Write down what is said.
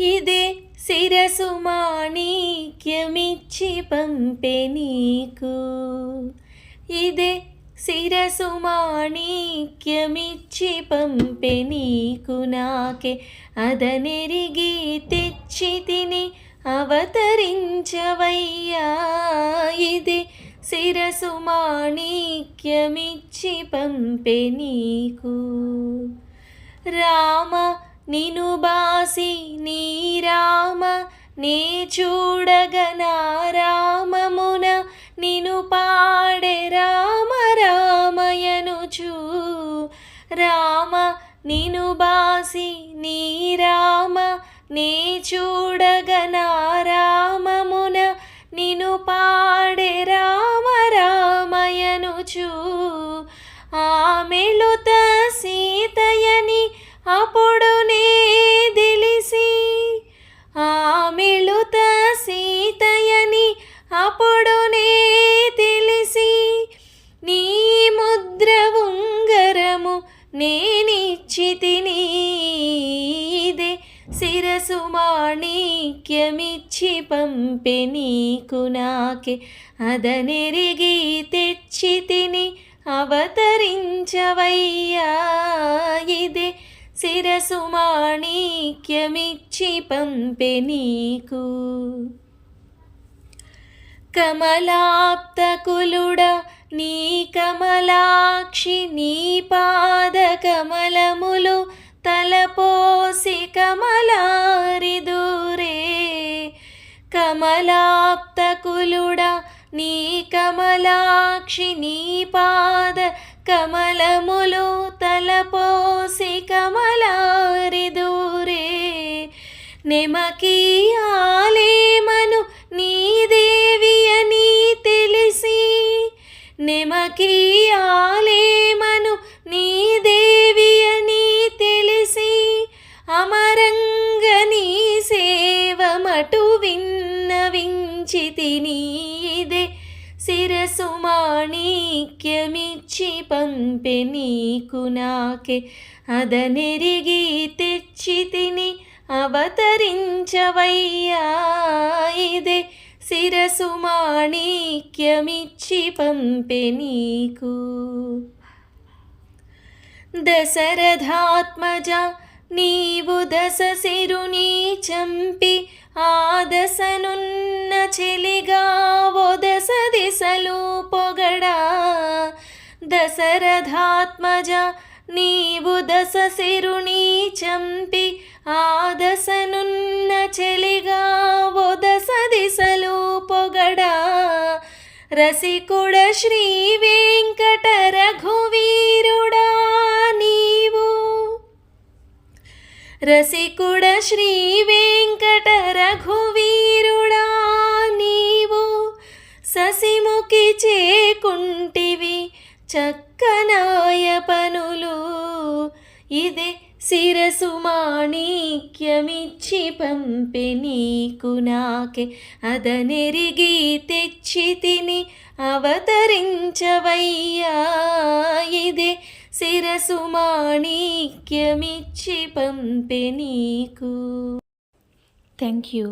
ఇదే శిరసు మాణిక్యమిచ్చి పంపె నీకు. ఇదే శిరసు మాణిక్యమిచ్చి పంపె నీకు నాకే. అదనెరిగి తెచ్చి తిని అవతరించవయ్యా. ఇది శిరసు మాణిక్యమిచ్చి పంపె నీకు. రామ నిను బాసి నీ రామ నే చూడగనా రామమున నిను పాడే రామ రామయనుచు. రామ నిను బాసి నీ రామ నే చూడగనా రామమున నిను పా నేనిచ్చి శిరసు మాణిక్యమిచ్చి పంపె నీకు నాకే. అదనెరిగి తెచ్చి తిని అవతరించవయ్యా ఇదే శిరసు మాణిక్యమిచ్చి పంపె నీకు. కమలాప్తకులుడ నీ కమలాక్షి నీ పా కమలాప్తకులుడ నీ కమలాక్షి నీ పాద కమలములు తలపోసి కమలారి దూరే ఆలేమను సేవమటు విన్నవించి తినీదే. శిరసు మాణిక్యమిచ్చి పంపె నీకు నాకే. అదనెరిగి తెచ్చి తిని అవతరించవయ్యా ఇదే. శిరసు మాణిక్యమిచ్చి పంపె నీకు. దశరథాత్మజ నీవు దశ సిరుని చంపి ఆ దశనున్న చెలిగా ఓ దశ దిశలు పొగడా. దశరథాత్మజ నీవు దశ సిరుణీ చంపి ఆ దశనున్న చెలిగా ఓ దశ దిశలు పొగడా. రసికుడ శ్రీ వెంకట రఘువీరుడా. రసికుడ శ్రీ వెంకట రఘువీరుడా నీవు ససిముఖి చేకుంటివి చక్కనాయ పనులు. ఇదే శిరసు మాణిక్యమిచ్చి పంపి నీకు నాకే అదనెరిగి తెచ్చి తిని అవతరించవయ్యా. ఇదే శిరసు మాణిక్యమిచ్చి పంపె నీకు. Thank you